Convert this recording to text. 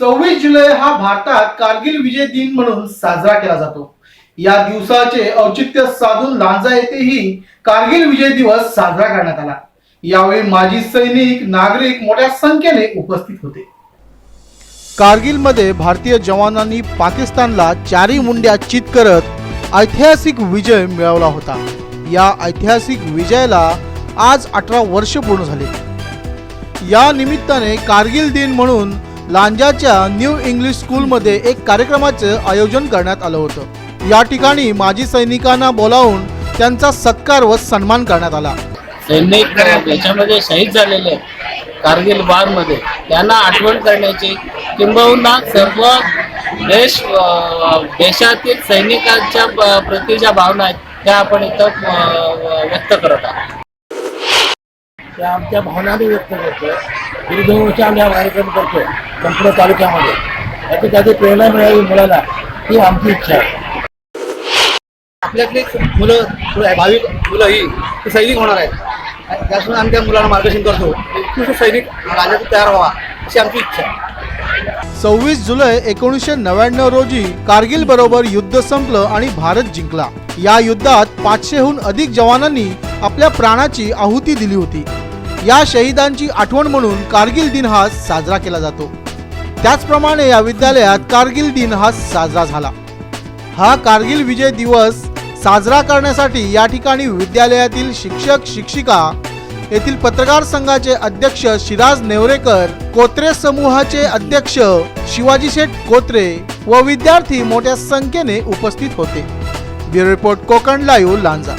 सव्वीस जुलै हा भारतात कारगिल विजय दिन म्हणून साजरा केला जातो. या दिवसाचे औचित्य साधून लांजा येथेही कारगिल विजय दिवस साजरा करण्यात आला. यावेळी माजी सैनिक नागरिक मोठ्या संख्येने उपस्थित होते. कारगिलमध्ये भारतीय जवानांनी पाकिस्तानला चारी मुंड्या चित करत ऐतिहासिक विजय मिळवला होता. या ऐतिहासिक विजयाला आज अठरा वर्ष पूर्ण झाले. या निमित्ताने कारगिल दिन म्हणून लांजाच्या न्यू इंग्लिश स्कूलमध्ये एक कार्यक्रमाचं आयोजन करण्यात आलं होतं. या ठिकाणी माजी सैनिकांना बोलावून त्यांचा सत्कार व सन्मान करण्यात आला. सैनिक याच्यामध्ये शहीद झालेले कारगिलमध्ये त्यांना आठवण करण्याची किंबहुना सर्व देश देशातील सैनिकांच्या प्रती ज्या भावना आहेत त्या आपण इथं व्यक्त करत आहोत. त्या आमच्या भावनाने व्यक्त करतो वर्ष आम्ही हा कार्यक्रम करतो संपूर्ण तालुक्यामध्ये. याची त्याची प्रेरणा मिळावी मुलाला ही आमची इच्छा आहे. आपल्यातली मुलं पुढे भावी मुलं ही ती सैनिक होणार आहेत. आणि त्यासाठी आम्ही त्या मुलांना मार्गदर्शन करतो. उत्कृष्ट सैनिक राज्यात तयार व्हावा अशी आमची इच्छा आहे. सव्वीस जुलै एकोणीसशे नव्याण्णव रोजी कारगिल बरोबर युद्ध संपलं आणि भारत जिंकला. या युद्धात पाचशेहून अधिक जवानांनी आपल्या प्राणाची आहुती दिली होती. या शहीदांची आठवण म्हणून कारगिल दिन हा साजरा केला जातो. त्याचप्रमाणे या विद्यालयात कारगिल दिन हा साजरा झाला. हा कारगिल विजय दिवस साजरा करण्यासाठी या ठिकाणी विद्यालयातील शिक्षक शिक्षिका येथील पत्रकार संघाचे अध्यक्ष शिराज नेवरेकर कोत्रे समूहाचे अध्यक्ष शिवाजी शेठ कोत्रे व विद्यार्थी मोठ्या संख्येने उपस्थित होते. Bureau report Konkan live Lanja.